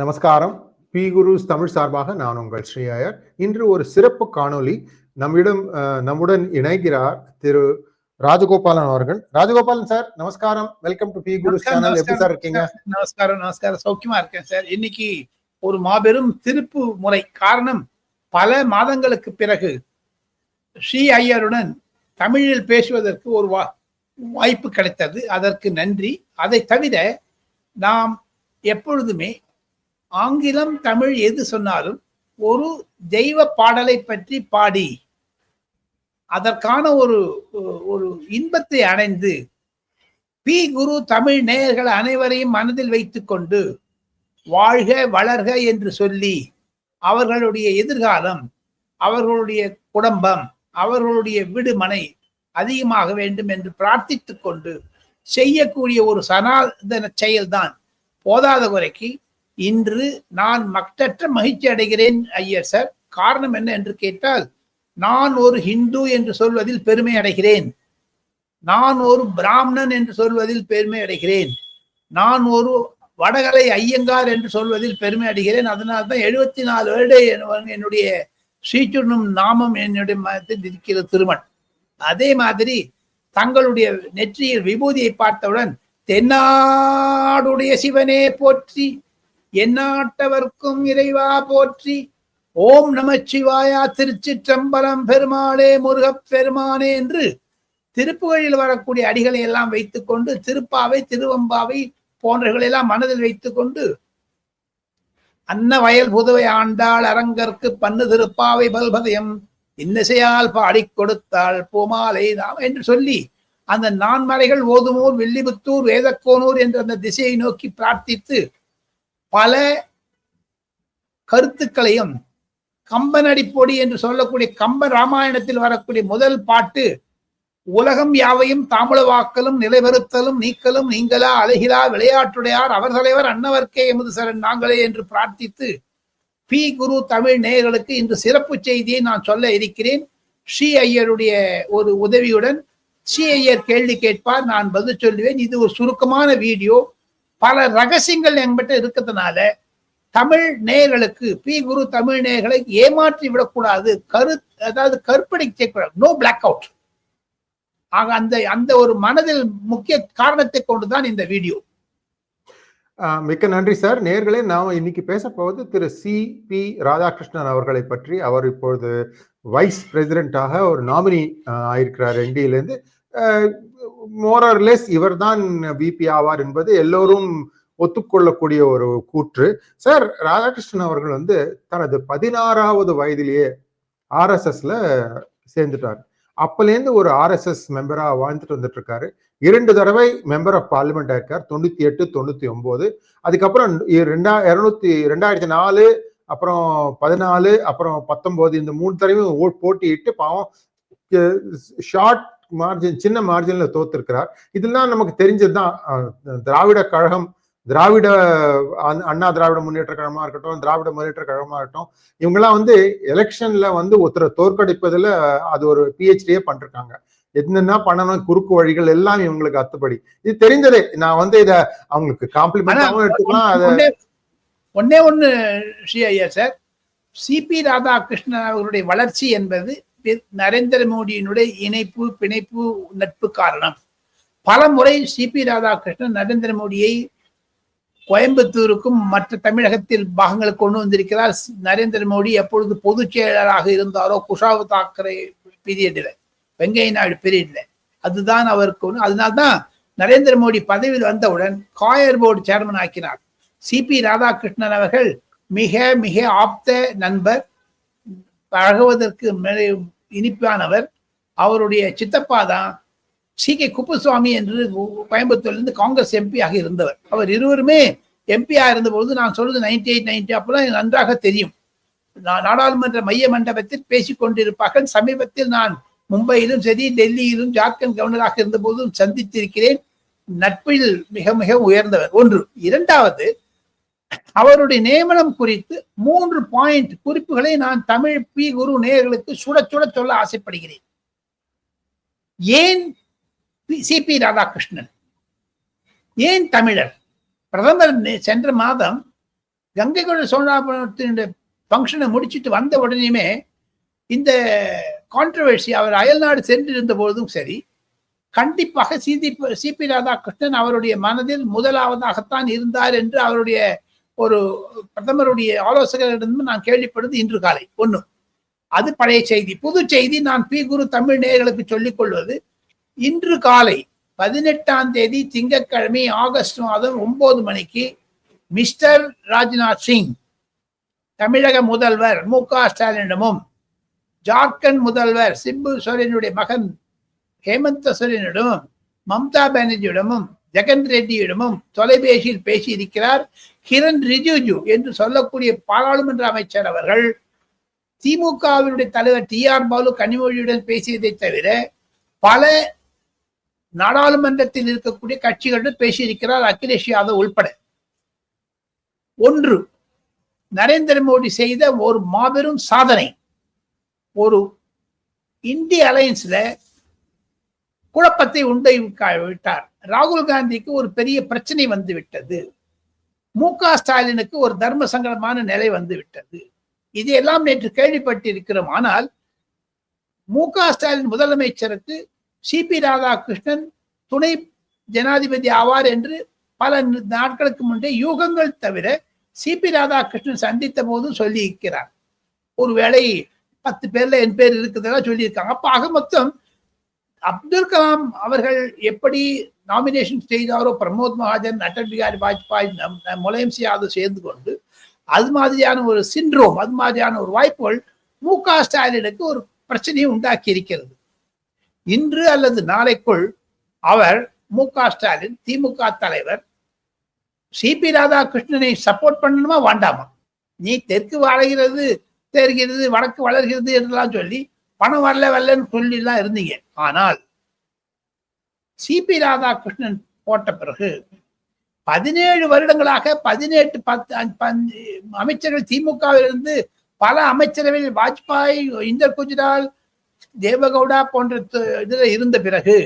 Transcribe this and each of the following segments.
நமஸ்காரம். பி. குருஸ் தமிழ் சார்பாக நான் உங்கள் ஸ்ரீயாயர். இன்று ஒரு சிறப்பு காணொளி நம்மிடம் நம்முடன் இணைகிறார் திரு ராஜகோபாலன் அவர்கள். ராஜகோபாலன் சார் நமஸ்காரம். வெல்கம் டு பி நமஸ்காரம், சேனல் எப்படி சார் இருக்கீங்க? நமஸ்காரம் நமஸ்காரம் சௌக்கியமா இருக்கேன் சார். இன்னைக்கு ஒரு மாபெரும் திருப்பு முறை காரணம் பல மாதங்களுக்கு பிறகு ஸ்ரீ ஐயருடன் தமிழில் பேசுவதற்கு ஒரு வா வாய்ப்பு கிடைத்தது. அதற்கு நன்றி. அதை தவிர நாம் எப்பொழுதுமே ஆங்கிலம் தமிழ் எது சொன்னாலும் ஒரு தெய்வ பாடலை பற்றி பாடி அதற்கான ஒரு ஒரு இன்பத்தை அடைந்து பி குரு தமிழ் நேயர்கள் அனைவரையும் மனதில் வைத்துக்கொண்டு வாழ்க வளர்க என்று சொல்லி அவர்களுடைய எதிர்காலம் அவர்களுடைய குடும்பம் அவர்களுடைய விடுமனை அதிகமாக வேண்டும் என்று பிரார்த்தித்து கொண்டு செய்யக்கூடிய ஒரு சனாதன செயல்தான் போதாத குறைக்கு இன்று நான் மற்றற்ற மகிழ்ச்சி அடைகிறேன் ஐயர் சார். காரணம் என்ன என்று கேட்டால் நான் ஒரு ஹிந்து என்று சொல்வதில் பெருமை அடைகிறேன். நான் ஒரு பிராமணன் என்று சொல்வதில் பெருமை அடைகிறேன். நான் ஒரு வடகலை ஐயங்கார் என்று சொல்வதில் பெருமை அடைகிறேன். அதனால்தான் எழுபத்தி நாலு வருட என்னுடைய ஸ்ரீச்சுண்ணும் நாமம் என்னுடைய மதத்தில் இருக்கிற திருமண் அதே மாதிரி தங்களுடைய நெற்றியில் விபூதியை பார்த்தவுடன் தென்னாடுடைய சிவனே போற்றி எந்நாட்டவர்க்கும் இறைவா போற்றி. ஓம் நமச்சிவாயா திருச்சிற்றம்பலம் பெருமாளே முருகப் பெருமானே என்று திருப்புகழில் வரக்கூடிய அடிகளை எல்லாம் வைத்துக்கொண்டு திருப்பாவை திருவம்பாவை போன்றவர்களை எல்லாம் மனதில் வைத்துக்கொண்டு அன்ன வயல் புதுவை ஆண்டாள் அரங்கற்கு பண்ணு திருப்பாவை பல்பதயம் இன்னிசையால் பாடிக் கொடுத்தாள் பூமாலை நாம் என்று சொல்லி அந்த நான்மறைகள் ஓதுமூர் வில்லிபுத்தூர் வேதக்கோனூர் என்ற அந்த திசையை நோக்கி பிரார்த்தித்து பல கருத்துக்களையும் கம்பனடிப்பொடி என்று சொல்லக்கூடிய கம்ப ராமாயணத்தில் வரக்கூடிய முதல் பாட்டு உலகம் யாவையும் தாமுளவாக்கலும் நிலைவருத்தலும் நீக்கலும் நீங்களா அழகிலா விளையாட்டுடையார் அவர் தலைவர் அன்னவர்க்கே எமது சரண் நாங்களே என்று பிரார்த்தித்து பி. குரு தமிழ் நேயர்களுக்கு இன்று சிறப்பு செய்தியை நான் சொல்ல இருக்கிறேன். ஸ்ரீ ஐயருடைய ஒரு உதவியுடன் ஸ்ரீ ஐயர் கேள்வி கேட்பார் நான் பதில் சொல்லுவேன். இது ஒரு சுருக்கமான வீடியோ. பல ரகசியங்கள் என்கிட்ட இருக்கிறதுனால தமிழ் நேயர்களுக்கு பி. குரு தமிழ் நேயர்களை ஏமாற்றி விடக்கூடாது. கரு அதாவது கற்பனை செய்யக்கூடாது. நோ பிளாக் அவுட் ஆக அந்த அந்த ஒரு மனதில் முக்கிய காரணத்தை கொண்டுதான் இந்த வீடியோ. மிக்க நன்றி சார். நேர்களே நாம் இன்னைக்கு பேச போவது திரு சி. பி. ராதாகிருஷ்ணன் அவர்களை பற்றி. அவர் இப்பொழுது வைஸ் பிரசிடென்டாக ஒரு நாமினி ஆயிருக்கிறார் என்டியிலேருந்து மோரர்லெஸ் இவர் தான் விபி ஆவார் என்பது எல்லோரும் ஒத்துக்கொள்ளக்கூடிய ஒரு கூற்று. சார் ராதாகிருஷ்ணன் அவர்கள் வந்து தனது பதினாறாவது வயதிலேயே ஆர்எஸ்எஸ்ல சேர்ந்துட்டார். அப்பலேருந்து ஒரு ஆர்எஸ்எஸ் மெம்பரா வாழ்ந்துட்டு வந்துட்டு இருக்காரு இரண்டு தடவை மெம்பர் ஆஃப் பார்லிமெண்ட் ஆயிருக்கார். தொண்ணூத்தி எட்டு தொண்ணூத்தி ஒன்பது அதுக்கப்புறம் இ- ரெண்டா இருநூத்தி ரெண்டாயிரத்தி நாலு அப்புறம் பதினாலு அப்புறம் பத்தொன்பது இந்த மூணு தடவையும் ஓ- போட்டியிட்டு பாவம் ஷார்ட் மார்ஜின் சின்ன மார்ஜின்ல தோத்திருக்கிறார். இதெல்லாம் நமக்கு தெரிஞ்சதுதான். திராவிட கழகம் திராவிட அண்ணா- திராவிட முன்னேற்ற கழகமா இருக்கட்டும் திராவிட முன்னேற்ற கழகமா இருக்கட்டும் இவங்கெல்லாம் வந்து எலெக்ஷன்ல வந்து ஒருத்தரை தோற்கடிப்பதுல அது ஒரு பிஹெச்டியே பண்ணிருக்காங்க. என்னென்ன பண்ணணும் குறுக்கு வழிகள் எல்லாம் இவங்களுக்கு அத்துப்படி. இது தெரிஞ்சதே. நான் வந்து இத அவங்களுக்கு காம்ப்ளிமெண்டாவும் எடுத்துக்கலாம் அதை ஒன்னே ஸ்ரீ ஐயா சார் சிபி ராதாகிருஷ்ணன் அவர்களுடைய வளர்ச்சி என்பது பி- நரேந்திர மோடியினுடைய இணைப்பு பிணைப்பு நட்பு காரணம். பல முறை சிபி ராதாகிருஷ்ணன் நரேந்திர மோடியை கோயம்புத்தூருக்கும் மற்ற தமிழகத்தில் பாகங்களுக்கு கொண்டு வந்திருக்கிறார். நரேந்திர மோடி எப்பொழுது பொதுச் செயலராக இருந்தாரோ குஷாவு தாக்கரே பீரியடில் வெங்கைய நாயுடு பீரியடில். அதுதான் அவருக்கு ஒண்ணு. அதனால்தான் நரேந்திர மோடி பதவியில் வந்தவுடன் காயர் போர்டு சேர்மன் ஆக்கினார். சிபி ராதாகிருஷ்ணன் அவர்கள் மிக மிக ஆப்த நண்பர். பழகுவதற்கு இனிப்பானவர். அவருடைய சித்தப்பா தான் சி. கே. குப்புசுவாமி என்று கோயம்புத்தூர்லேருந்து காங்கிரஸ் எம்பியாக இருந்தவர். அவர் இருவருமே எம்பியாக இருந்தபொழுது நான் சொல்றது நைன்டி எயிட் நைன்டி அப்பெல்லாம் எனக்கு நன்றாக தெரியும். நாடாளுமன்ற மைய மண்டபத்தில் பேசிக்கொண்டிருப்பார்கள் சமீபத்தில் நான் மும்பையிலும் சரி டெல்லியிலும் ஜார்க்கண்ட் கவர்னராக இருந்தபோதும் சந்தித்திருக்கிறேன். நட்பில் மிக மிக உயர்ந்தவர். ஒன்று. இரண்டாவது அவருடைய நியமனம் குறித்து மூன்று பாயிண்ட் குறிப்புகளை நான் தமிழ் பி குரு நேயர்களுக்கு சுட சுட சொல்ல ஆசைப்படுகிறேன். ஏன் சி பி ராதாகிருஷ்ணன்? ஏன் தமிழர்? பிரதமர் சென்ற மாதம் கங்கை கொண்ட சோழாபுரத்தினுடைய ஃபங்க்ஷனை முடிச்சிட்டு வந்த உடனேயுமே இந்த கான்ட்ரவர்சி அவர் அயல்நாடு சென்றிருந்த பொழுதும் சரி கண்டிப்பாக சிதி சிபி ராதாகிருஷ்ணன் அவருடைய மனதில் முதலாவதாகத்தான் இருந்தார் என்று அவருடைய ஒரு பிரதமருடைய ஆலோசகரிடமும் நான் கேள்விப்படுது இன்று காலை. ஒண்ணு அது பழைய செய்தி. புது செய்தி நான் பி குரு தமிழ் நேயர்களுக்கு சொல்லிக் கொள்வது இன்று காலை பதினெட்டாம் தேதி திங்கட்கிழமை ஆகஸ்ட் மாதம் ஒன்பது மணிக்கு மிஸ்டர் ராஜ்நாத் சிங் தமிழக முதல்வர் மு க ஸ்டாலினிடமும் ஜார்க்கண்ட் முதல்வர் சிம்பு சோரனுடைய மகன் ஹேமந்த சோரனிடமும் மம்தா பானர்ஜியிடமும் ஜெகன் ரெட்டியிடமும் தொலைபேசியில் பேசியிருக்கிறார். கிரண் ரிஜிஜு என்று சொல்லக்கூடிய பாராளுமன்ற அமைச்சர் அவர்கள் திமுகவினுடைய தலைவர் டி ஆர் பாலு கனிமொழியுடன் பேசியதை தவிர பல நாடாளுமன்றத்தில் இருக்கக்கூடிய கட்சிகளுடன் பேசியிருக்கிறார் அகிலேஷ் யாதவ் உள்பட. ஒன்று நரேந்திர மோடி செய்த ஒரு மாபெரும் சாதனை. ஒரு இந்திய அலையன்ஸ்ல குழப்பத்தை உண்டை விட்டார். ராகுல் காந்திக்கு ஒரு பெரிய பிரச்சனை வந்து விட்டது மு க ஸ்டாலினுக்கு ஒரு தர்ம சங்கடமான நிலை வந்து விட்டது இதையெல்லாம் நேற்று கேள்விப்பட்டிருக்கிறோம். ஆனால் மு க ஸ்டாலின் முதலமைச்சருக்கு சி பி ராதாகிருஷ்ணன் துணை ஜனாதிபதி ஆவார் என்று பல நாட்களுக்கு முன்பே யூகங்கள் தவிர சி பி ராதாகிருஷ்ணன் சந்தித்த போதும் சொல்லியிருக்கிறார். ஒருவேளை பத்து பேர்ல என் பேர் இருக்குதெல்லாம் சொல்லியிருக்காங்க. அப்ப ஆக மொத்தம் அப்துல் கலாம் அவர்கள் எப்படி நாமினேஷன் செய்தாரோ பிரமோத் மகாஜன் அடல் பிகாரி வாஜ்பாய் முலாயம் சிங் சேர்ந்து கொண்டு அது மாதிரியான ஒரு சின்ரோம் அது மாதிரியான ஒரு வாய்ப்புகள் மு க ஸ்டாலினுக்கு ஒரு பிரச்சனையை உண்டாக்கி இருக்கிறது. இன்று அல்லது நாளைக்குள் அவர் மு க ஸ்டாலின் திமுக தலைவர் சி பி ராதாகிருஷ்ணனை சப்போர்ட் பண்ணணுமா வேண்டாமா? நீ தெற்கு வளர்கிறது தெரிகிறது வடக்கு வளர்கிறது என்றெல்லாம் சொல்லி பணம் வரல வரலன்னு சொல்லி எல்லாம் இருந்தீங்க. ஆனால் சி பி ராதாகிருஷ்ணன் போட்ட பிறகு பதினேழு வருடங்களாக பதினெட்டு பத்து அமைச்சர்கள் திமுகவிலிருந்து பல அமைச்சரவையில் வாஜ்பாய் இந்தர் குஜ்ரால் தேவகவுடா போன்ற இதில் இருந்த பிறகு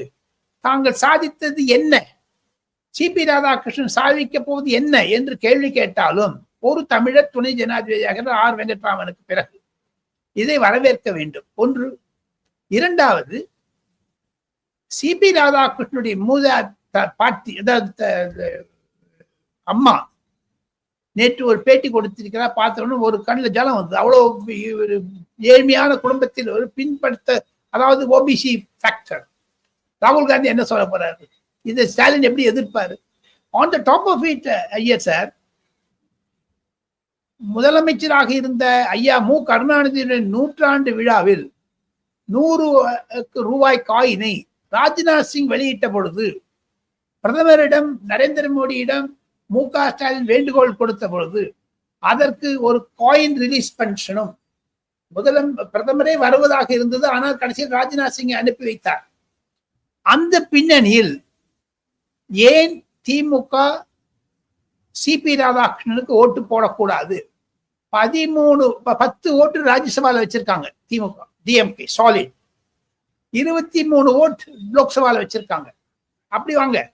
தாங்கள் சாதித்தது என்ன? சி பி ராதாகிருஷ்ணன் சாதிக்க போவது என்ன? என்று கேள்வி கேட்டாலும் ஒரு தமிழர் துணை ஜனாதிபதியாக ஆர். வெங்கட்ராமனுக்கு பிறகு இதை வரவேற்க வேண்டும். ஒன்று இரண்டாவது சிபி ராதாகிருஷ்ணனுடைய மூத பாட்டி அதாவது அம்மா நேற்று ஒரு பேட்டி கொடுத்திருக்கிறா பார்த்தோன்னு ஒரு கண்ணில் ஜலம் வந்தது. அவ்வளோ ஒரு ஏழ்மையான குடும்பத்தில் ஒரு பின்படுத்த அதாவது ஓபிசி ஃபேக்டர் ராகுல் காந்தி என்ன சொல்ல போறாரு? இதை ஸ்டாலின் எப்படி எதிர்ப்பாரு? On the top of it Iyer sir முதலமைச்சராக இருந்த ஐயா மு. கருணாநிதியுடைய நூற்றாண்டு விழாவில் நூறு ரூபாய் காயினை ராஜ்நாத் சிங் வெளியிட்ட பொழுது பிரதமரிடம் நரேந்திர மோடியிடம் மு. க. ஸ்டாலின் வேண்டுகோள் கொடுத்த பொழுது அதற்கு ஒரு காயின் ரிலீஸ் பென்ஷனும் முதலம் பிரதமரே வருவதாக இருந்தது. ஆனால் கடைசியில் ராஜ்நாத் சிங்கை அனுப்பி வைத்தார். அந்த பின்னணியில் ஏன் திமுக சிபி ராதாகிருஷ்ணனுக்கு ஓட்டு போடக்கூடாது? பதிமூணு பத்து ஓட்டு ராஜ்யசபால வச்சிருக்காங்க. திமுக டிஎம்கே சாலிட் இருபத்தி மூணு ஓட்டு லோக்சபால வச்சிருக்காங்க. அப்படி வாங்க.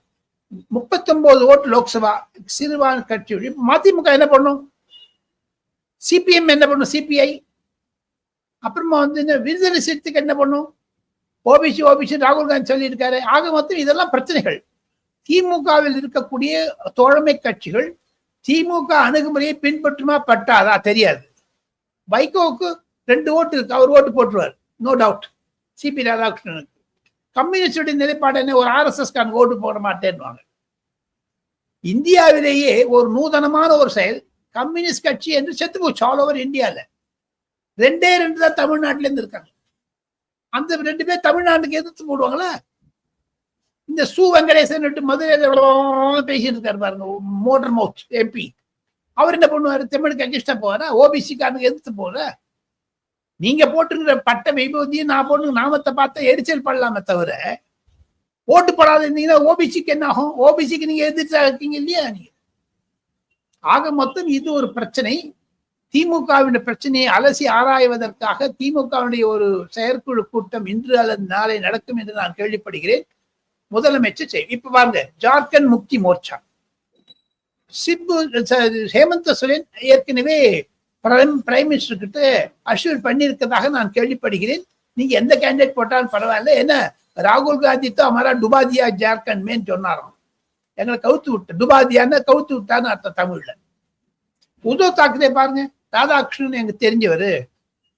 முப்பத்தொன்பது ஓட்டு லோக்சபா சிறுபான் கட்சி மதிமுக என்ன பண்ணும்? சிபிஎம் என்ன பண்ணும்? சிபிஐ அப்புறமா வந்து இந்த விடுதலை சிறுத்தைக்கு என்ன பண்ணும்? ஓபிசி ஓபிசி ராகுல் காந்தி சொல்லியிருக்காரு. ஆக மொத்தம் இதெல்லாம் பிரச்சனைகள். திமுகவில் இருக்கக்கூடிய தோழமை கட்சிகள் திமுக அணுகுமுறையை பின்பற்றுமா பட்டாதா? தெரியாது. வைகோவுக்கு ரெண்டு ஓட்டு இருக்கு. அவர் ஓட்டு போட்டுருவார். நோ டவுட் சிபி ராதாகிருஷ்ணனுக்கு. கம்யூனிஸ்டுடைய நிலைப்பாடு என்ன? ஒரு ஆர்எஸ்எஸ் ஓட்டு போட மாட்டேன்வாங்க இந்தியாவிலேயே ஒரு நூதனமான ஒரு செயல். கம்யூனிஸ்ட் கட்சி என்று செத்து போச்சு. ஆல் ஓவர் இந்தியாவில் ரெண்டே ரெண்டு தான் தமிழ்நாட்டிலேருந்து இருக்காங்க. அந்த ரெண்டு பேர் தமிழ்நாட்டுக்கு எதிர்த்து போடுவாங்களா? இந்த சு வெங்கடேசன் மதுரை பேசிட்டு இருக்காரு பாருங்க மோட்டர் மவுத் எம்பி அவர் என்ன பண்ணுவாரு? தமிழுக்கு அகிஷ்டா போவாரா? ஓபிசிக்காரனுக்கு எதிர்த்து போற? நீங்க போட்டுங்கிற பட்ட வைபவத்தையும் நான் போட்டு நாமத்தை பார்த்தா எரிச்சல் பண்ணலாமே தவிர ஓட்டு போடாத இருந்தீங்கன்னா ஓபிசிக்கு என்ன ஆகும்? ஓபிசிக்கு நீங்க எதிர்த்தா இருக்கீங்க இல்லையா நீங்க? ஆக மொத்தம் இது ஒரு பிரச்சனை. திமுகவின் பிரச்சனையை அலசி ஆராய்வதற்காக திமுகவினுடைய ஒரு செயற்குழு கூட்டம் இன்று அல்லது நாளை நடக்கும் என்று நான் கேள்விப்படுகிறேன். முதலமைச்சர் செய்யும் இப்ப பாருங்க ஜார்க்கண்ட் முக்தி மோர்ச்சா. சிப்பு ஹேமந்த சோரன் ஏற்கனவே பிரைம் பிரைம் மினிஸ்டர் கிட்ட அஷ்யூர் பண்ணியிருக்கதாக நான் கேள்விப்படுகிறேன். நீங்க எந்த கேண்டிடேட் போட்டாலும் பரவாயில்ல. ஏன்னா ராகுல் காந்தி தான் அமரா டுபாதியா ஜார்க்கண்ட் மேன் சொன்னாராம். எங்களை கவுத்து விட்டு டுபாதியான்னு கவுத்து விட்டான்னு அர்த்தம் தமிழ்ல. உத்தவ் தாக்கரே பாருங்க ராதாகிருஷ்ணன் எங்க தெரிஞ்சவர்.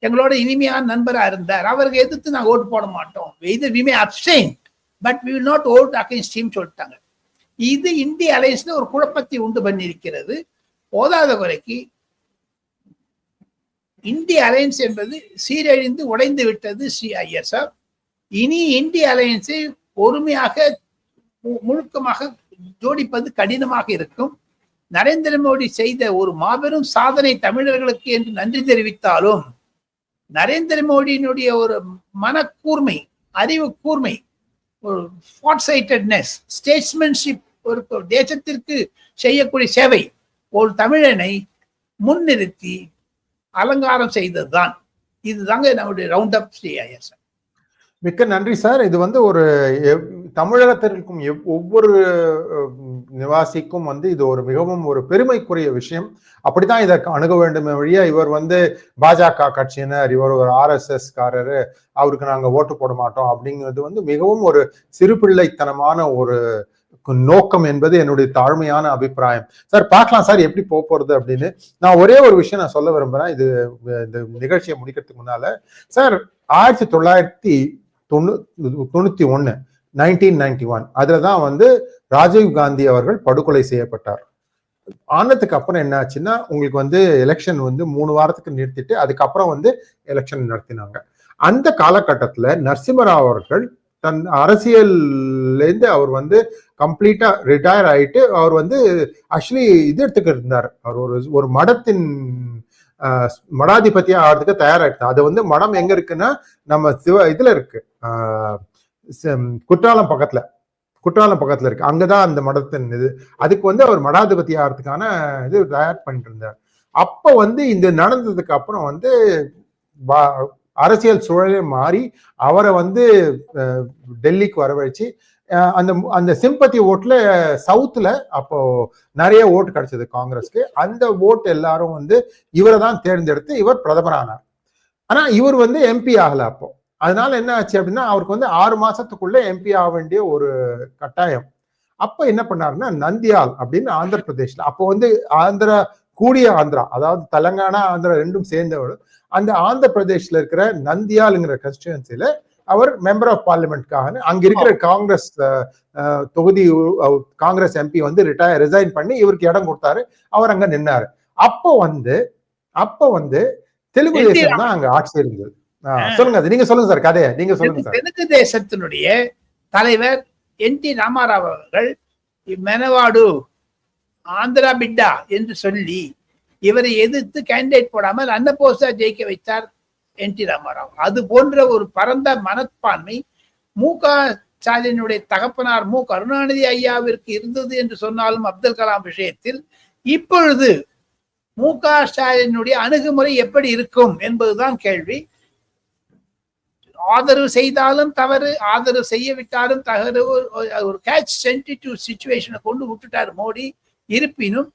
எங்களோட இனிமையான நண்பரா இருந்தார். அவருக்கு எதிர்த்து நாங்கள் ஓட்டு போட மாட்டோம். இது we may abstain but we will not vote against team சொல்லிட்டாங்க. இது இந்திய அலையன்ஸ்ல ஒரு குழப்பத்தை உண்டு பண்ணியிருக்கிறது. போதாத குறைக்கு இந்திய அலையன்ஸ் என்பது சீரழிந்து உடைந்து விட்டது சிஐஎஸ்எஃப் இனி இந்திய அலையன்ஸை பொறுமையாக மு- முழுக்கமாக ஜோடிப்பது கடினமாக இருக்கும். நரேந்திர மோடி செய்த ஒரு மாபெரும் சாதனை தமிழர்களுக்கு என்று நன்றி தெரிவித்தாலும் நரேந்திர மோடியினுடைய ஒரு மனக்கூர்மை அறிவு கூர்மை ஒரு ஃபாட்சைட்டட்னஸ் ஸ்டேட்ஸ்மேன்ஷிப் ஒரு ஒரு தேசத்திற்கு செய்யக்கூடிய சேவை. ஒரு தமிழனை முன்னிறுத்தி அலங்காரம் செய்தது தான் இதுதாங்க நம்முடைய ரவுண்ட் அப் சிஐஎஸ் மிக்க நன்றி சார் இது வந்து ஒரு தமிழகத்திற்கும் தமிழகத்தில் இருக்கும் எவ்- ஒவ்வொரு நிவாசிக்கும் வந்து இது ஒரு மிகவும் ஒரு பெருமைக்குரிய விஷயம். அப்படித்தான் இதை அணுக வேண்டுமே வழியா இவர் வந்து பாஜக கட்சியினர் இவர் ஒரு ஆர்எஸ்எஸ் காரரு அவருக்கு நாங்கள் ஓட்டு போட மாட்டோம் அப்படிங்கிறது வந்து மிகவும் ஒரு சிறுபிள்ளைத்தனமான ஒரு நோக்கம் என்பது என்னுடைய தாழ்மையான அபிப்பிராயம். சார் பார்க்கலாம் சார் எப்படி போக போறது அப்படின்னு. நான் ஒரே ஒரு விஷயம் நான் சொல்ல விரும்புறேன். இது இந்த நிகழ்ச்சியை முடிக்கிறதுக்கு முன்னால. சார் ஆயிரத்தி தொள்ளாயிரத்தி தொண்ணூ தொண்ணூத்தி ஒன்னு நைன்டீன் நைன்டி ஒன் அதில் தான் வந்து ராஜீவ் காந்தி அவர்கள் படுகொலை செய்யப்பட்டார். ஆனதுக்கு அப்புறம் என்ன ஆச்சுன்னா உங்களுக்கு வந்து எலெக்ஷன் வந்து மூணு வாரத்துக்கு நிறுத்திட்டு அதுக்கப்புறம் வந்து எலெக்ஷன் நடத்தினாங்க. அந்த காலகட்டத்தில் நரசிம்மராவ் அவர்கள் தன் அரசியல்லேருந்து அவர் வந்து கம்ப்ளீட்டா ரிட்டையர் ஆயிட்டு அவர் வந்து ஆக்சுவலி இது எடுத்துக்கிட்டு இருந்தார். அவர் ஒரு ஒரு மடத்தின் ஆஹ், மடாதிபதியா ஆகிறதுக்கு தயாராகிட்டார் அது வந்து மடம் எங்க இருக்குன்னா நம்ம சிவ இதுல இருக்கு. குற்றாலம் பக்கத்துல. குற்றாலம் பக்கத்துல இருக்கு. அங்கதான் அந்த மடத்தின் இது. அதுக்கு வந்து அவர் மடாதிபதி ஆகிறதுக்கான இது தயார் பண்ணிட்டு இருந்தார் அப்ப வந்து இந்த நடந்ததுக்கு அப்புறம் வந்து அரசியல் சூழலே மாறி அவரை வந்து டெல்லிக்கு வரவழைச்சு அந்த அந்த சிம்பத்தி ஓட்டுல சவுத்துல அப்போ நிறைய ஓட்டு கிடைச்சது காங்கிரஸ்க்கு. அந்த ஓட்டு எல்லாரும் வந்து இவரை தான் தேர்ந்தெடுத்து இவர் பிரதமரானார். ஆனா இவர் வந்து எம்பி ஆகல அப்போ. அதனால என்ன ஆச்சு அப்படின்னா அவருக்கு வந்து ஆறு மாசத்துக்குள்ள எம்பி ஆக வேண்டிய ஒரு கட்டாயம். அப்ப என்ன பண்ணாருன்னா நந்தியால் அப்படின்னு ஆந்திர பிரதேஷ்ல அப்போ வந்து ஆந்திரா கூடிய ஆந்திரா அதாவது தெலங்கானா ஆந்திரா ரெண்டும் சேர்ந்தவர். அந்த ஆந்திர பிரதேஷ்ல இருக்கிற நந்தியாலுங்கிற கன்ஸ்டிடுவன்சில அவர் மெம்பர் ஆஃப் பார்லிமெண்ட்காக அங்க இருக்கிற காங்கிரஸ் தொகுதி காங்கிரஸ் எம்பி வந்து ரிட்டையர் ரிசைன் பண்ணி இவருக்கு இடம் கொடுத்தாரு. அவர் அங்க நின்னாரு. அப்போ வந்து அப்போ வந்து தெலுங்கு தேசம் தான் அங்க ஆட்சி இருந்தது. சொல்லுங்க நீங்க சொல்லுங்க சார் கதையை நீங்க சொல்லுங்க தெலுங்கு தேசத்தினுடைய தலைவர் என் டி ராமாராவ் அவர்கள் மெனவாடு ஆந்திரா பிட்டா என்று சொல்லி இவரை எதிர்த்து கேண்டிடேட் போடாமல் அன்னபோசா ஜெயிக்க வைத்தார் என் டி ராமாராவ். அது போன்ற ஒரு பரந்த மனப்பான்மை மு க ஸ்டாலினுடைய தகப்பனார் மு கருணாநிதி ஐயாவிற்கு இருந்தது என்று சொன்னாலும் அப்துல் கலாம் விஷயத்தில் இப்பொழுது மு க ஸ்டாலினுடைய அணுகுமுறை எப்படி இருக்கும் என்பதுதான் கேள்வி. ஆதரவு செய்தாலும் தவறு ஆதரவு செய்ய விட்டாலும் தவறு. ஒரு- கேட்ச் சென்சிட்டிவ் சுச்சுவேஷனை கொண்டு விட்டுட்டார் மோடி. இருப்பினும்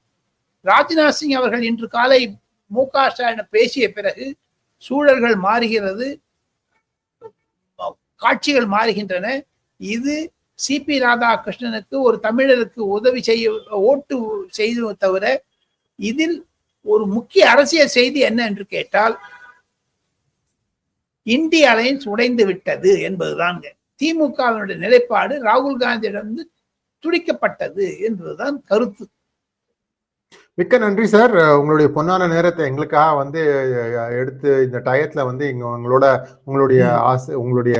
ராஜ்நாத் சிங் அவர்கள் இன்று காலை மு க ஸ்டாலின் பேசிய பிறகு சூழல்கள் மாறுகிறது காட்சிகள் மாறுகின்றன. இது சிபி ராதாகிருஷ்ணனுக்கு ஒரு தமிழருக்கு உதவி செய்ய ஓட்டு செய்து தவிர இதில் ஒரு முக்கிய அரசியல் செய்தி என்ன என்று கேட்டால் இந்திய அலையன்ஸ் உடைந்து விட்டது என்பதுதாங்க திமுகவினுடைய நிலைப்பாடு. ராகுல் காந்தியிடம் துடிக்கப்பட்டது என்பதுதான் கருத்து. மிக்க நன்றி சார். உங்களுடைய பொன்னான நேரத்தை எங்களுக்காக வந்து எடுத்து இந்த டயத்துல வந்து இங்க உங்களோட உங்களுடைய ஆசை உங்களுடைய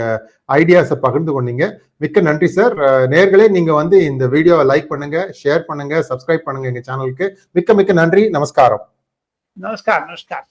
ஐடியாஸை பகிர்ந்து கொண்டீங்க. மிக்க நன்றி சார். நேர்களே நீங்க வந்து இந்த வீடியோவை லைக் பண்ணுங்க ஷேர் பண்ணுங்க சப்ஸ்கிரைப் பண்ணுங்க எங்கள் சேனலுக்கு மிக்க மிக்க நன்றி. நமஸ்காரம். நமஸ்கார் நமஸ்கார்